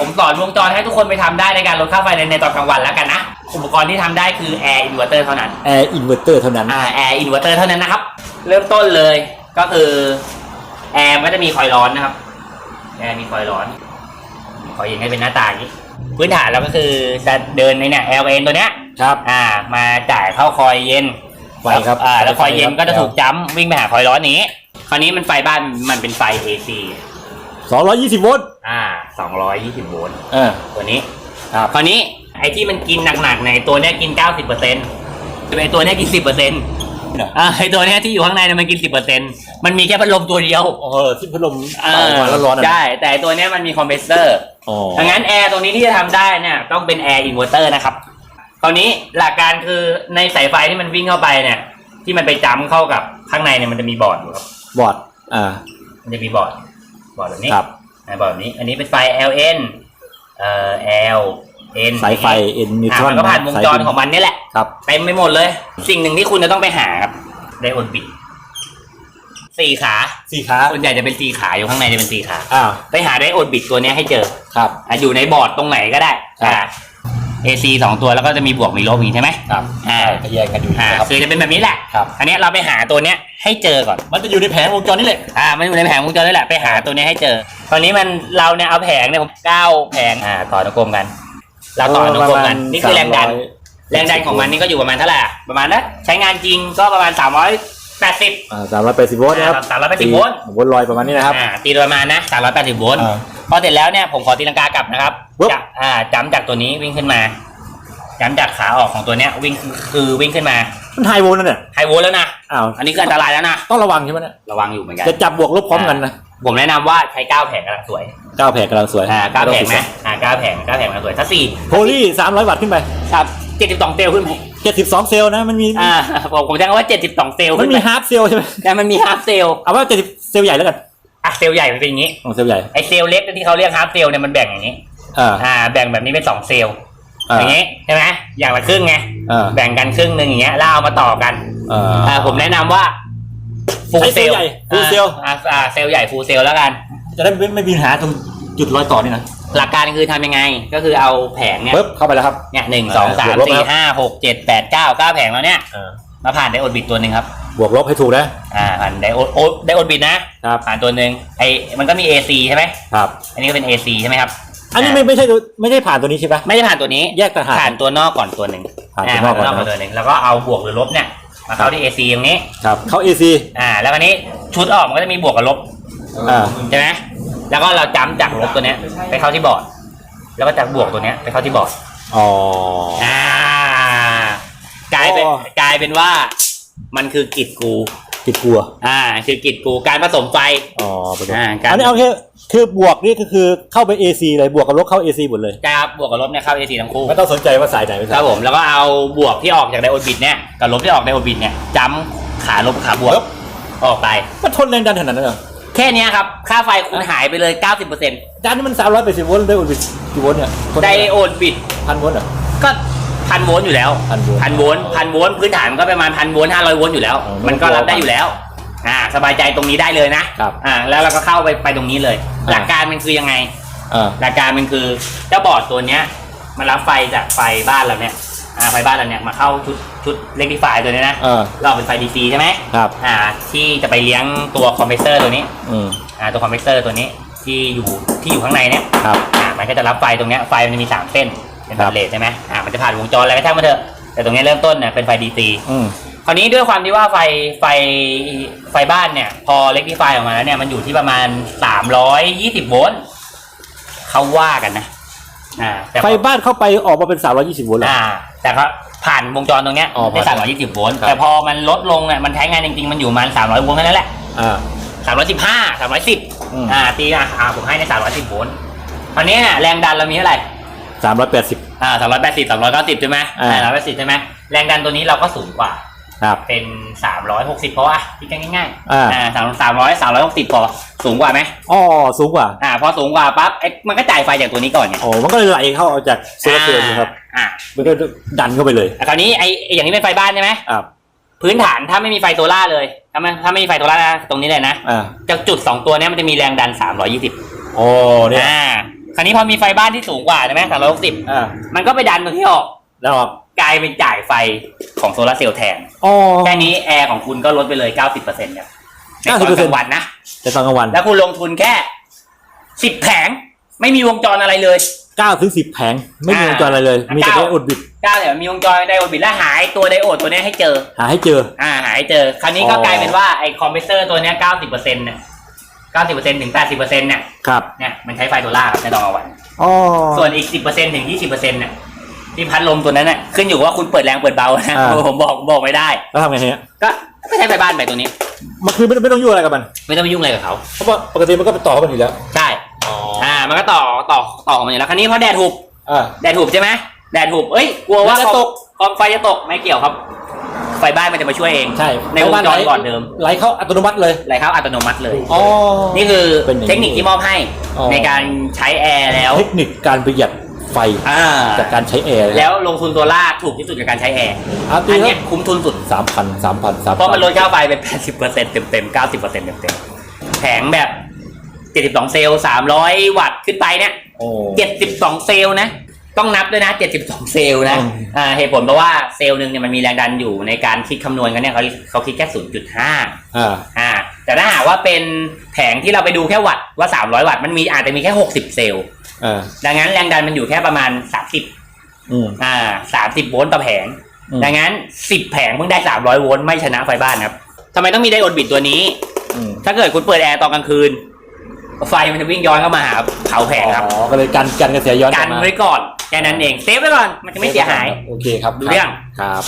ผมสอนวงจรให้ทุกคนไปทำได้ในการลดค่าไฟในในตอนกลางวันแล้วกันนะ อุปกรณ์ที่ทำได้คือแอร์อินเวอร์เตอร์เท่านั้น แอร์อินเวอร์เตอร์เท่านั้น อ่าแอร์อินเวอร์เตอร์เท่านั้นนะครับ เริ่มต้นเลยก็คือ แอร์มันก็จะมีคอยล์ร้อนนะครับ แอร์มีคอยล์ร้อนคอยล์เย็นให้เป็นหน้าตาอย่างนี้ พื้นฐานเราก็คือจะเดินในเนี่ย LN ตัวเนี้ย ครับอ่า มาจ่ายเข้าคอยเย็น ไฟครับอ่าแล้วคอยเย็นไฟครับก็จะถูกจัมป์วิ่งไปหาคอยร้อนนี้ คราวนี้มันไฟบ้านมันเป็นไฟ AC 220 โวลต์ อ่า 220โวลต์เออ ตัวนี้ครับคราวนี้ไอ้ที่มันกินหนักๆในยตัวเนี้ยกิน 90%ไอ้ตัวเนี้ยกิน 10%อ่าไอ้ตัวเนี้ยที่อยู่ข้างในเนี่ยมันกิน 10%มันมีแค่พัดลมตัวเดียวเออที่พัดลมอ่าเป่าออกมาแล้วร้อนอะใช่แต่ไอ้ตัวเนี้ยมันมีคอมเพรสเซอร์อ๋อดังนั้นแอร์ตรงนี้ที่จะทำได้เนี่ยต้องเป็นแอร์อินเวอร์เตอร์นะครับตอนนี้หลักการคือในสายไฟที่มันวิ่งเข้าไปเนี่ย ที่มันไปจ้ำเข้ากับข้างในเนี่ยมันจะมีบอร์ดอยู่ครับบอร์ดอ่ามันจะมีบอร์ดบอร์ดแบบนี้ครับ อ่าบอร์ดแบบนี้ อันนี้เป็นไฟ LN เอ่อ L N สายไฟเอ็นนิวอ่าทรอนมันก็ผ่านวงจรของมันนี่แหละครับเต็มไปหมดเลย สิ่งหนึ่งที่คุณจะต้องไปหาครับไดโอดบิดสี่ขาสี่ขาส่วนใหญ่จะเป็นสี่ขาอยู่ข้างในจะเป็นสี่ขาอ้าวไปหาไดโอดบิดตัวเนี้ยให้เจอครับอะอยู่ในบอร์ดตรงไหนก็ได้ครับอ่า AC สองตัวแล้วก็จะมีบวกมีลบอย่างนี้ใช่ไหมครับอ่าใช่ก็แยกกันอยู่อ่านะครับ คือจะเป็นแบบนี้แหละครับ อันเนี้ยเราไปหาตัวเนี้ย ให้เจอก่อน มันจะอยู่ในแผงวงจรนี่แหละ อ่ามันอยู่ในแผงวงจรนี่แหละ ไปหาตัวเนี้ยให้เจอ ตอนนี้มันเราเนี่ยเอาแผงเนี่ยผมเก้าแผง อ่าต่ออนุกรมกัน เราต่ออนุกรมกัน นี่คือแรงดัน แรงดันของมันนี่ก็อยู่ประมาณเท่าไหร่อะประมาณนั้นใช้งานจริงก็ประมาณ380อ่าสามร้อยแปดสิบโวลต์นะครับอ่า380โวลต์โวลต์ลอยประมาณนี้นะครับ อ่า ตีโดยประมาณนะ380โวลต์อ่าพอเสร็จแล้วเนี่ยผมขอตีลังกากลับนะครับปึ๊บจะอ่าจำจากตัวนี้วิ่งขึ้นมาจำจากขาออกของตัวเนี้ยวิ่งคือคือวิ่งขึ้นมา มันไฮโวลต์นั่นเนี่ยไฮโวลต์แล้วนะ อ้าวอันนี้คืออันตรายแล้วนะ ต้องระวังใช่ไหมเนี่ยระวังอยู่เหมือนกัน จะจับบวกลบพร้อมกันนะผมแนะนำว่าใช้เก้าแผงกำลังสวย เก้าแผงกำลังสวยอ่าเก้าแผงนะอ่าเก้าแผงเก้าแผงกำลังสวย ถ้าสี่โพลีสามร้อยวัตต์ขึ้นไปครับเจ็ดสิบสองเซลล์ขึ้นไปเจ็ดสิบสองเซลล์นะมันมีอ่าผมผมใช้คำว่าเจ็ดสิบสองเซลล์มันขึ้นมีไปฮาร์ดเซลล์ใช่ไหมแต่มันมีฮาร์ฟเซลล์เอาว่าเจ็ดสิบเซลล์ใหญ่แล้วกันอะเซลล์ใหญ่มันเป็นอย่างนี้ ของเซลล์ใหญ่ไอเซลล์เล็กที่เขาเรียกฮาร์ฟเซลล์เนี่ยมันแบ่งอย่างนี้ อ่า อ่า แบ่งแบบนี้เป็นสองเซลล์ อ่าอย่างนี้ใช่ไหมอย่างละครึ่งไงอ่าแบ่งกันครึ่งหนึ่งอย่างเงี้ยแล้วเอามาต่อกันอ่าอ่าผมแนะนำว่าฟูลใช้เซเซลลล์ใหญ่ full cell อ่าอ่าเซลล์ใหญ่ฟูลเซลแล้วกัน จะได้ไม่ไม่มีปัญหาตรงจุดรอยต่อนี่นะหลักการคือทำยังไงก็คือเอาแผงเนี่ยปึ๊บเข้าไปแล้วครับเนี่ยหนึ่งสองสามบวกลบสี่นะครับห้าหกเจ็ดแปดเก้าเก้าแผงแล้วเนี่ยอ่ามาผ่านไดโอดบิดตัวหนึ่งครับ บวกลบให้ถูกนะอ่าผ่านไดโอดโอไดโอดบิดนะครับผ่านตัวหนึ่งไอมันก็มี AC ใช่ไหมครับ อันนี้ก็เป็น AC ใช่ไหมครับ อันนี้ไม่ไม่ใช่ตัวไม่ใช่ผ่านตัวนี้ใช่ปะ ไม่ได้ผ่านตัวนี้แยกต่างหากผ่านตัวนอกก่อนตัวหนึ่งผ่านตัวนอกก่อนผ่าตัวหนึ่งแล้วก็เอาบวกหรือลบเนี่ยมาเข้าที่ AC ตรงนี้ครับเข้า AC อ่า แล้วอันนี้ชุดออกมันก็จะมีบวกกับลบอ่าใช่ไหมแล้วก็เราจำจากลบตัวเนี้ยไปเข้าที่บอร์ดแล้วก็จากบวกตัวเนี้ยไปเข้าที่บอร์ดอ๋ออ่ากลายเป็นอ๋อกลายเป็นว่ามันคือกิจกู ติดกลัวอ่า คือกิจกูการผสมไฟ อ๋อไปดูอ่าการ อันนี้เอาแค่คือบวกนี่ก็คือเข้าไป AC เลยบวกกับลบเข้า AC หมดเลย ครับบวกกับลบเนี่ยเข้า AC ทั้งคู่ ไม่ต้องสนใจว่าสายไหนไม่คสารัยบผม แล้วก็เอาบวกที่ออกจากไดโอดบิดเนี่ย กับลบที่ออกไดโอดบิดเนี่ยจำขาลบขาบวก ออกไป มันทนแรงดันขนาดนั้นเหรอแค่เนี้ยครับ ค่าไฟคุณหายไปเลย 90%ดันนี่มัน380โวลต์ได้อุลตร้ากี่โวลต์เนี่ยทนไดโอดบิดพันโวลต์เหรอ ก็ พันโวลต์อยู่แล้วพันโวลต์พันโวลต์พันโวลต์พื้นฐานมันก็ประมาณพันโวลต์ห้าร้อยโวลต์อยู่แล้ว อ๋อมันก็รับได้อยู่แล้วอ่าสบายใจตรงนี้ได้เลยนะครับ อ่าแล้วเราก็เข้าไปไปตรงนี้เลยอ่าหลักการมันคือยังไง อ่า หลักการมันคือเจ้าบอร์ดตัวเนี้ย มันรับไฟจากไฟบ้านเราเนี่ยอ่าไฟบ้านเราเนี่ยมาเข้าชุดชุดเล็กที่ไฟตัวเนี้ยนะอ่าเราเป็นไฟ DC ใช่ไหมครับ อ่าที่จะไปเลี้ยงตัวคอมเพรสเซอร์ตัวนี้อืม อ่าตัวคอมเพรสเซอร์ตัวนี้ที่อยู่ที่อยู่ข้างในเนี่ยครับ อ่ามันก็จะรับไฟตรงเนี้ยไฟมันจะมีสามเส้น เป็นครัแบบบเลทใช่ไหมอ่ามันจะผ่านวงจรอะไรก็ช่างมาเถอะ แต่ตรงเนี้ยเริ่มต้นเนี่ยเป็นไฟ DC อืมคราวนี้ด้วยความที่ว่าไฟไฟไฟบ้านเนี่ย พอเล็กที่ไฟออกมาแล้วเนี่ยมันอยู่ที่ประมาณ 320 โวลต์เขาว่ากันนะอ่าแต่พไฟอบ้านเข้าไปออกมาเป็น 320โวลต์เหรอ อ่าแต่ก็ผ่านวงจรตรงเนี้ยอ๋อได้ผ่าน320โวลต์ครับ แต่พอมันลดลงเนี่ยมันใช้งานจริงๆ มันอยู่ประมาณ300โวลต์แค่นั้นแหละอ่าสามร้อยสิบห้าสามร้อยสิบอืม อ่าตีอะอ่าผมให้ในสามร้อยสิบโวลต์คราวนี้เนี่ยแรงดันเรามีเท่าไหร่ 380อ่าสามร้อยแปดสิบสามร้อยเก้าสิบใช่ไหมอ่า สามร้อยแปดสิบใช่ไหมแรงดันตัวนี้เราก็สูงกว่า ครับ เป็นสามร้อยหกสิบเพราะว่าคิดกันง่ายอ่า ๆอ่าสามสามร้อยสามร้อยหกสิบพอสูงกว่าไหมอ๋อ สูงกว่า อ่าพอสูงกว่าปั๊บไอ้มันก็จ่ายไฟจากตัวนี้ก่อนไงโอ้มันก็เลยไหลเข้าเอาจากโซลาร์เซลล์นะครับ อ่ามันก็ดันเข้าไปเลย อ่าคราวนี้ไอ้ไอ้อย่างนี้เป็นไฟบ้านใช่ไหมอ่า พื้นฐานถ้าไม่มีไฟโซล่าร์เลยถ้าไม่ถ้าไม่มีไฟโซล่าร์ตรงนี้เลยนะอ่า จากจุดสองตัวเนี้ยมันจะมีแรงดันสามร้อยยี่สิบโอ้เนี่ย อ่า คราวนี้พอมีไฟบ้านที่สูงกว่าใช่ไหมสามร้อยหกสิบอ่ามันก็ไปดันตรงที่ออกแล้วออกกลายเป็นจ่ายไฟของโซลาร์เซลล์แทนอ๋อ แค่นี้แอร์ของคุณก็ลดไปเลย90%ครับในตอนกลางวันนะ แต่ตอนกลางวันแล้วคุณลงทุนแค่10แผง ไม่มีวงจรอะไรเลย เก้าถึงสิบแผง ไม่มีวงจรอะไรเลยอ่ามีมีแต่เก้าได้อดบิดก้าวเนี่ยมีวงจรไดโอดบิดแล้วหายตัวไดโอดตัวเนี้ยให้เจอ หาให้เจอ อ่าหายเจอ คราวนี้ก็อ๋อ กลายเป็นว่าไอ้คอมเพรสเซอร์ตัวเนี้ย90%เนี่ย 90%ถึง80%เนี่ยครับเนี่ยมันใช้ไฟโซล่าร์ครับในตอนกลางวันอ๋อส่วนอีก10%ถึง20%เนี่ยที่พัดลมตัวนั้นน่ะขึ้นอยู่ว่าคุณเปิดแรงเปิดเบานะผมบอกบอกไม่ได้แล้วทำไงฮะก็ก็ใช้ไฟบ้านไปตัวนี้ มันคือไม่ไม่ต้องยุ่งอะไรกับมัน ไม่ต้องไปยุ่งอะไรกับเขาเพราะว่าปกติมันก็ไปต่อเข้ามันอยู่แล้วใช่อ๋ออ่า มันก็ต่อต่อต่อของมันอยู่แล้วคราวนี้พอแดดหุบอ่าแดดหุบใช่ไหมแดดหุบเอ้ยกลัวว่าแดดจะตกคอมไฟจะตกไม่เกี่ยวครับไฟบ้านมันจะมาช่วยเองใช่ในวงจรก่อนเดิมไหลเข้าอัตโนมัติเลยไหลเข้าอัตโนมัติเลยอ๋อนี่คือเป็นอย่างนี้เทคนิคที่มอบให้อ๋อในการใช้แอร์แล้ว เทคนิคการประหยัดไฟอ่าจากการใช้แอร์แล้วลงทุนตัวล่าถูกที่สุดกับการใช้แอร์อะตีอันครัเนี้ยบคุ้มทุนสุดสามพันสามพันสามเพราะมันลดค่าไฟเป็น 80%เต็มเต็มๆ90%เต็มเต็มๆแผงแบบ 72 เซลล์300 วัตต์ขึ้นไปเนี่ยโอ้72 เซลล์นะ ต้องนับด้วยนะ 72 เซลล์นะอืมอ่าเหตุผลเพราะว่าเซลล์หนึ่งเนี่ยมันมีแรงดันอยู่ในการคิดคำนวณกันเนี่ยเขาเขาคิดแค่ 0.5อ่าอ่าแต่ถ้าหากว่าเป็นแผงที่เราไปดูแค่วัตต์ว่า 300 วัตต์มันมีอาจจะมีแค่ 60 เซลล์อ่าดังนั้นแรงดันมันอยู่แค่ประมาณ 30อืมอ่า30 โวลต์ต่อแผงอืมดังนั้น 10 แผงเพิ่งได้ 300 โวลต์ไม่ชนะไฟบ้านครับทำไมต้องมีไดโอดบิดตัวนี้อืมถ้าเกิดคุณเปิดแอร์ตอนกลางคืนไฟมันจะวิ่งย้อนเข้ามาหาเผาแผงครับอ๋อก็เลยกันกันกระแสย้อนกกัลันบมาไว้ก่อน แค่นั้นเองเซฟไว้ก่อนมันจะไม่เสียหาย โอเคครับดูเรื่องครับ